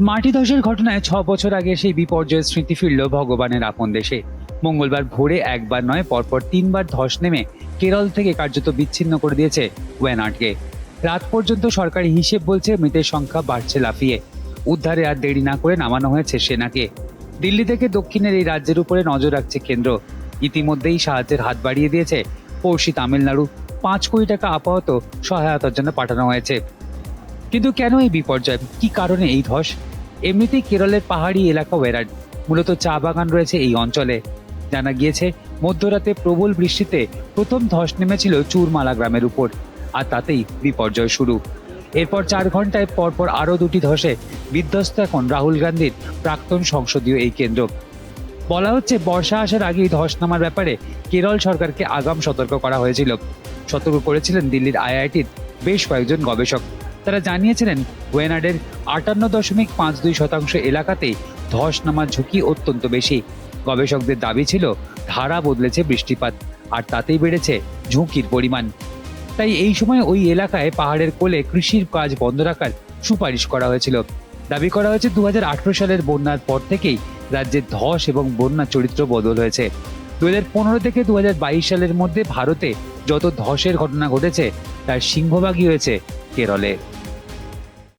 মাটি ধসের ঘটনায় ছ বছর আগে সেই বিপর্যয়ের স্মৃতি ফিরল ভগবানের আপন দেশে। মঙ্গলবার ভোরে একবার নয়, পরপর তিনবার ধস নেমে কেরল থেকে কার্যত বিচ্ছিন্ন করে দিয়েছে ওয়েনার্ডকে রাত পর্যন্ত সরকারি হিসেব বলছে মৃতের সংখ্যা বাড়ছে লাফিয়ে। উদ্ধারে আর দেরি না করে নামানো হয়েছে সেনাকে। দিল্লি থেকে দক্ষিণের এই রাজ্যের উপরে নজর রাখছে কেন্দ্র। ইতিমধ্যেই সাহায্যের হাত বাড়িয়ে দিয়েছে পড়শি তামিলনাড়ু। পাঁচ কোটি টাকা আপাতত সহায়তার জন্য পাঠানো হয়েছে। কিন্তু কেন এই বিপর্যয়? কি কারণে এই ধস? এমনিতেই কেরলের পাহাড়ি এলাকা ওয়েরাড মূলত চা বাগান রয়েছে এই অঞ্চলে। জানা গিয়েছে, মধ্যরাতে প্রবল বৃষ্টিতে প্রথম ধস নেমেছিল চুরমালা গ্রামের উপর, আর তাতেই বিপর্যয় শুরু। এরপর চার ঘন্টায় পরপর আরও দুটি ধসে বিধ্বস্ত এখন রাহুল গান্ধীর প্রাক্তন সংসদীয় এই কেন্দ্র। বলা হচ্ছে, বর্ষা আসার আগেই ধস নামার ব্যাপারে কেরল সরকারকে আগাম সতর্ক করা হয়েছিল। সতর্ক করেছিলেন দিল্লির আইআইটির বেশ কয়েকজন গবেষক। তারা জানিয়েছিলেন, ওয়েনাডের আটান্ন দশমিক পাঁচ দুই শতাংশ এলাকাতেই ধস নামার ঝুঁকি অত্যন্ত বেশি। গবেষকদের দাবি ছিল, ধারা বদলেছে বৃষ্টিপাত, আর তাতেই বেড়েছে ঝুঁকির পরিমাণ। তাই এই সময় ওই এলাকায় পাহাড়ের কোলে কৃষির কাজ বন্ধ রাখার সুপারিশ করা হয়েছিল। দাবি করা হয়েছে দু হাজার আঠারো সালের বন্যার পর থেকেই রাজ্যের ধস এবং বন্যা চরিত্র বদল হয়েছে। দু হাজার পনেরো থেকে দু হাজার বাইশ সালের মধ্যে ভারতে যত ধসের ঘটনা ঘটেছে, তার সিংহভাগই হয়েছে কেরলে।